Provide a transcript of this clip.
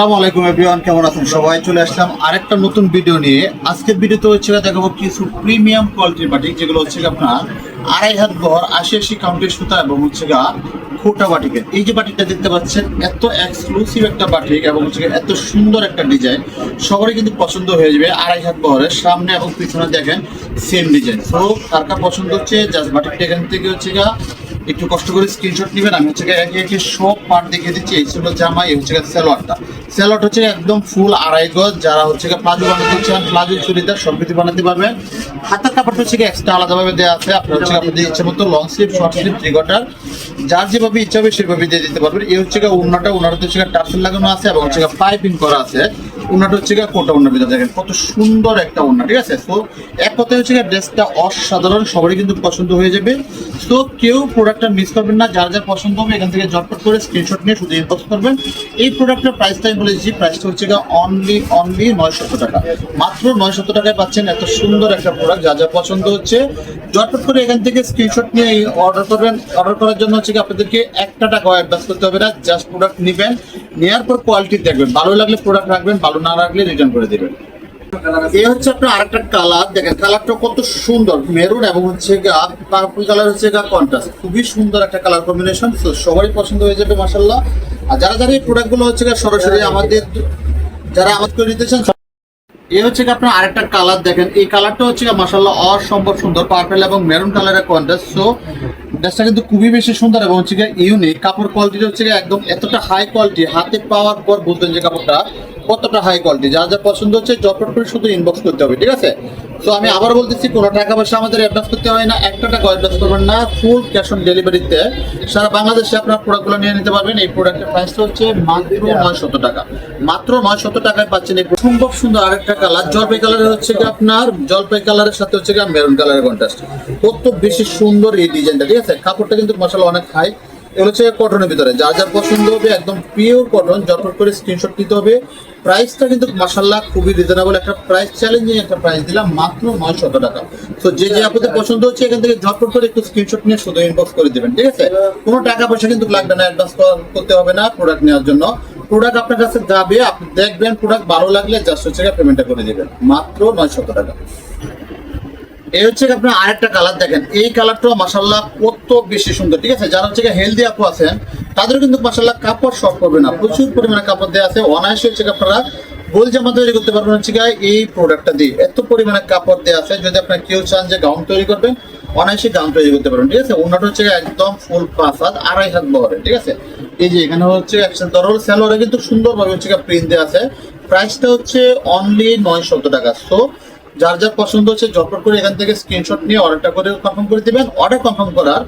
আসসালামু আলাইকুম এভরিওয়ান, কেমন আছেন সবাই? চলে আসলাম আরেকটা নতুন ভিডিও নিয়ে। আজকের ভিডিওতে হচ্ছে দেখাবো কিছু প্রিমিয়াম কোয়ালিটির বাটিক, যেগুলো হচ্ছে আপনার আড়াই হাত বহর আশি আশি কাউন্টের সুতা এবং হচ্ছে গা খোটা বাটিকের এই যে বাটিকটা দেখতে পাচ্ছেন, এত এক্সক্লুসিভ একটা বাটিক এবং হচ্ছে এত সুন্দর একটা ডিজাইন সবারই কিন্তু পছন্দ হয়ে যাবে আড়াই হাত বহরের সামনে এবং পিছনে দেখেন সেম ডিজাইন তো কার কার পছন্দ হচ্ছে জাস্ট বাটিকটা এখান থেকে হচ্ছে গা একটু কষ্ট করে স্ক্রিনশট নেবেন। আমি হচ্ছে একে একে সব পার্ট দেখিয়ে দিচ্ছি। এই ছিল জামা এই হচ্ছে স্যালোয়ারটা স্যালোয়ার হচ্ছে একদম ফুল আড়াই গজ। যারা হচ্ছে প্লাজো বানাতে চান, প্লাজো, চুড়িদার সব কিছু বানাতে পারবেন। হাতের কাপড়টা হচ্ছে এক্সট্রা আলাদাভাবে দেওয়া আছে। আপনার হচ্ছে আপনাদের ইচ্ছে মতো long sleeve short sleeve quarter যার যেভাবে ইচ্ছা হবে সেভাবে দিয়ে দিতে পারবেন। এই হচ্ছে উন্নাটা উন্নাটা হচ্ছে টার্সেল লাগানো আছে এবং হচ্ছে পাইপিং করা আছে। উন্নাটা হচ্ছে কোটা উন্না ভিতরে দেখেন, কত সুন্দর একটা উন্না, ঠিক আছে? তো এক কথায় হচ্ছে ড্রেসটা অসাধারণ, সবারই কিন্তু পছন্দ হয়ে যাবে। তো কেউ প্রোডাক্টটা মিস করবেন না, যার যার পছন্দ হবে, এখান থেকে ঝটপট করে স্ক্রিনশট নিয়ে শুধু ইনবক্স করবেন। এই প্রোডাক্টের প্রাইসটা আমি বলেছি প্রাইসটা হচ্ছে অনলি অনলি নয়শত টাকা। মাত্র নয়শত টাকায় পাচ্ছেন এত সুন্দর একটা প্রোডাক্ট যা যা পছন্দ হচ্ছে। ঝটপট করে এখান থেকে স্ক্রিনশট নিয়ে অর্ডার করবেন। অর্ডার করার জন্য হচ্ছে আপনাদেরকে একটা টাকা অ্যাডভান্স করতে হবে না জাস্ট প্রোডাক্ট নেবেন নেওয়ার পর কোয়ালিটি দেখবেন। ভালো লাগলে প্রোডাক্ট রাখবেন, ভালো না রাখলে রিটার্ন করে দেবেন। এই হচ্ছে আপনার আরেকটা কালার দেখেন কালারটা কত সুন্দর মেরুন এবং হচ্ছে গা পার্পল কালার হচ্ছে গা কন্ট্রাস্ট খুবই সুন্দর একটা কালার কম্বিনেশন সবারই পছন্দ হয়ে যাবে মাসাল্লাহ আর যারা যারা এই প্রোডাক্টগুলো হচ্ছে সরাসরি আমাদের, যারা আমাদের নিতে চান এই হচ্ছে কি আপনার আরেকটা কালার দেখেন। এই কালারটা হচ্ছে মাসাল্লাহ অসম্ভব সুন্দর পার্পেল এবং মেরুন কালারের কন্ট্রাস্ট সো ড্রেসটা কিন্তু খুবই বেশি সুন্দর এবং হচ্ছে ইউনিক কাপড় কোয়ালিটি হচ্ছে একদম এতটা হাই কোয়ালিটি হাতে পাওয়ার পর বুঝবেন যে কাপড়টা কতটা হাই কোয়ালিটি যার যা পছন্দ হচ্ছে জটপট করে শুধু ইনবক্স করতে হবে, ঠিক আছে? তো আমি আবার বলতেছি, কোনো টাকা পয়সা আমাদের অ্যাডভান্স করতে হয় না। একটা টাকা অ্যাডভান্স করবেন না ফুল ক্যাশ অন ডেলিভারিতে সারা বাংলাদেশে আপনার প্রোডাক্টগুলো নিয়ে নিতে পারবেন। এই প্রোডাক্টের প্রাইসটা হচ্ছে মাত্র নয়শত টাকা। মাত্র নয়শত টাকায় পাচ্ছেন এই সম্ভব সুন্দর আরেকটা কালার জলপাই কালারের হচ্ছে কি আপনার? জলপাই কালারের সাথে হচ্ছে কি মেরুন কালারের কন্ট্রাস্ট কত বেশি সুন্দর এই ডিজাইনটা ঠিক আছে? কাপড়টা কিন্তু মশলা অনেক হাই এগুলো হচ্ছে কটনের ভিতরে। যার যার পছন্দ হবে, একদম পিওর কটন যত করে স্ক্রিনশট নিতে হবে প্রাইসটা কিন্তু মাসাল্লাহ খুবই রিজনেবল একটা প্রাইস চ্যালেঞ্জিং একটা প্রাইস দিলাম মাত্র টাকা। তো যে যে আপনাদের পছন্দ হচ্ছে, এখান থেকে ঝটপট করে একটু স্ক্রিনশট নিয়ে শুধু ইনবক্স করে দেবেন, ঠিক আছে? কোনো টাকা পয়সা কিন্তু লাগবে না অ্যাডভান্স করতে হবে না প্রোডাক্ট নেওয়ার জন্য। প্রোডাক্ট আপনার কাছে যাবে, আপনি দেখবেন প্রোডাক্ট ভালো লাগলে জাস্ট হচ্ছে পেমেন্টটা করে দেবেন, মাত্র টাকা। এই হচ্ছে আপনার আরেকটা কালার দেখেন। এই কালারটাও মাসাল্লাহ কত বেশি সুন্দর, ঠিক আছে? যারা হচ্ছে হেলদি আপু আছেন তাদের কিন্তু মাসাল্লাহ কাপড় শর্ট করবে না। প্রচুর পরিমাণে কাপড় দেওয়া আছে। অনায়াসে হচ্ছে আপনারা গোল জামা তৈরি করতে পারবেন হচ্ছে এই প্রোডাক্টটা দিয়ে। এত পরিমাণে কাপড় দেওয়া আছে। যদি আপনার কেউ চান যে গাউন তৈরি করবেন, অনায়াসে গাউন তৈরি করতে পারবেন। ঠিক আছে? ওনাটা হচ্ছে একদম ফুল পাঁচ হাত, আড়াই হাত বহরে ঠিক আছে? এই যে এখানে হচ্ছে একসাথে দরল স্যালোয়ারে কিন্তু সুন্দরভাবে হচ্ছে প্রিন্ট দেওয়া আছে। প্রাইসটা হচ্ছে অনলি নয়শত টাকা। সো যার যার পছন্দ হচ্ছে জটপট করে এখান থেকে স্ক্রিনশট নিয়ে অর্ডারটা করে কনফার্ম করে দিবেন। অর্ডার কনফার্ম করার